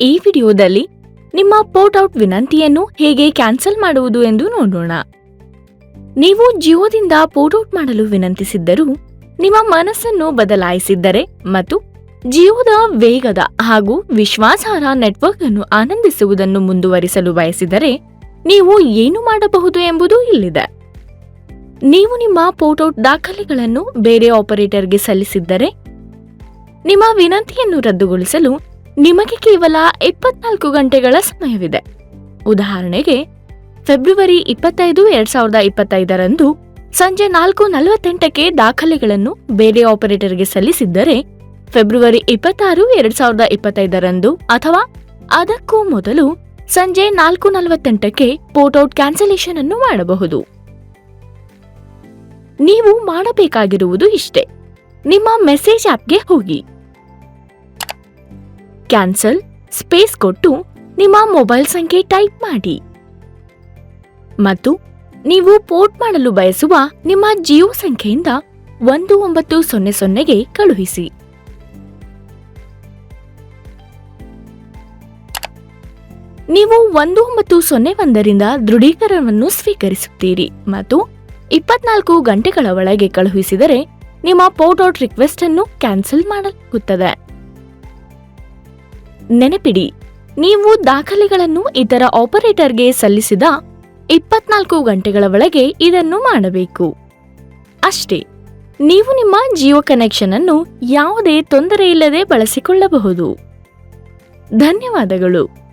ಈ ವಿಡಿಯೋದಲ್ಲಿ ನಿಮ್ಮ ಪೋರ್ಟ್ ಔಟ್ ವಿನಂತಿಯನ್ನು ಹೇಗೆ ಕ್ಯಾನ್ಸಲ್ ಮಾಡುವುದು ಎಂದು ನೋಡೋಣ. ನೀವು ಜಿಯೋದಿಂದ ಪೋರ್ಟ್ ಔಟ್ ಮಾಡಲು ವಿನಂತಿಸಿದ್ದರೂ ನಿಮ್ಮ ಮನಸ್ಸನ್ನು ಬದಲಾಯಿಸಿದ್ದರೆ ಮತ್ತು ಜಿಯೋದ ವೇಗದ ಹಾಗೂ ವಿಶ್ವಾಸಾರ್ಹ ನೆಟ್ವರ್ಕ್ ಅನ್ನು ಆನಂದಿಸುವುದನ್ನು ಮುಂದುವರಿಸಲು ಬಯಸಿದರೆ ನೀವು ಏನು ಮಾಡಬಹುದು ಎಂಬುದು ಇಲ್ಲಿದೆ. ನೀವು ನಿಮ್ಮ ಪೋರ್ಟ್ ಔಟ್ ದಾಖಲೆಗಳನ್ನು ಬೇರೆ ಆಪರೇಟರ್ಗೆ ಸಲ್ಲಿಸಿದ್ದರೆ ನಿಮ್ಮ ವಿನಂತಿಯನ್ನು ರದ್ದುಗೊಳಿಸಲು ನಿಮಗೆ ಕೇವಲ ಇಪ್ಪತ್ನಾಲ್ಕು ಗಂಟೆಗಳ ಸಮಯವಿದೆ. ಉದಾಹರಣೆಗೆ, ಫೆಬ್ರವರಿ ಇಪ್ಪತ್ತೈದು, ಎರಡ್ ಸಾವಿರದ ಇಪ್ಪತ್ತೈದರಂದು ಸಂಜೆ ನಾಲ್ಕು ನಲವತ್ತೆಂಟಕ್ಕೆ ದಾಖಲೆಗಳನ್ನು ಬೇರೆ ಆಪರೇಟರ್ಗೆ ಸಲ್ಲಿಸಿದ್ದರೆ, ಫೆಬ್ರವರಿ ಇಪ್ಪತ್ತಾರು, ಎರಡ್ ಸಾವಿರದ ಇಪ್ಪತ್ತೈದರಂದು ಅಥವಾ ಅದಕ್ಕೂ ಮೊದಲು ಸಂಜೆ ನಾಲ್ಕು ನಲವತ್ತೆಂಟಕ್ಕೆ ಪೋರ್ಟ್ ಔಟ್ ಕ್ಯಾನ್ಸಲೇಷನ್ ಅನ್ನು ಮಾಡಬಹುದು. ನೀವು ಮಾಡಬೇಕಾಗಿರುವುದು ಇಷ್ಟೇ. ನಿಮ್ಮ ಮೆಸೇಜ್ ಆಪ್ಗೆ ಹೋಗಿ. ಕ್ಯಾನ್ಸಲ್, ಸ್ಪೇಸ್ ಕೊಟ್ಟು ನಿಮ್ಮ ಮೊಬೈಲ್ ಸಂಖ್ಯೆ ಟೈಪ್ ಮಾಡಿ. ಮತ್ತು ನೀವು ಪೋರ್ಟ್ ಮಾಡಲು ಬಯಸುವ ನಿಮ್ಮ ಜಿಯೋ ಸಂಖ್ಯೆಯಿಂದ ಒಂದು ಒಂಬತ್ತು ಸೊನ್ನೆ ಸೊನ್ನೆಗೆ ಕಳುಹಿಸಿ. ನೀವು ಒಂದು ಒಂಬತ್ತು ಸೊನ್ನೆ ಒಂದರಿಂದ ದೃಢೀಕರಣವನ್ನು ಸ್ವೀಕರಿಸುತ್ತೀರಿ ಮತ್ತು ಇಪ್ಪತ್ನಾಲ್ಕು ಗಂಟೆಗಳ ಒಳಗೆ ಕಳುಹಿಸಿದರೆ ನಿಮ್ಮ ಪೋರ್ಟ್ ಔಟ್ ರಿಕ್ವೆಸ್ಟ್ ಅನ್ನು ಕ್ಯಾನ್ಸಲ್ ಮಾಡಲಾಗುತ್ತದೆ. ನೆನಪಿಡಿ, ನೀವು ದಾಖಲೆಗಳನ್ನು ಇತರ ಆಪರೇಟರ್ಗೆ ಸಲ್ಲಿಸಿದ ಇಪ್ಪತ್ನಾಲ್ಕು ಗಂಟೆಗಳ ಒಳಗೆ ಇದನ್ನು ಮಾಡಬೇಕು. ಅಷ್ಟೇ, ನೀವು ನಿಮ್ಮ ಜಿಯೋ ಕನೆಕ್ಷನ್ ಅನ್ನು ಯಾವುದೇ ತೊಂದರೆಯಿಲ್ಲದೆ ಬಳಸಿಕೊಳ್ಳಬಹುದು. ಧನ್ಯವಾದಗಳು.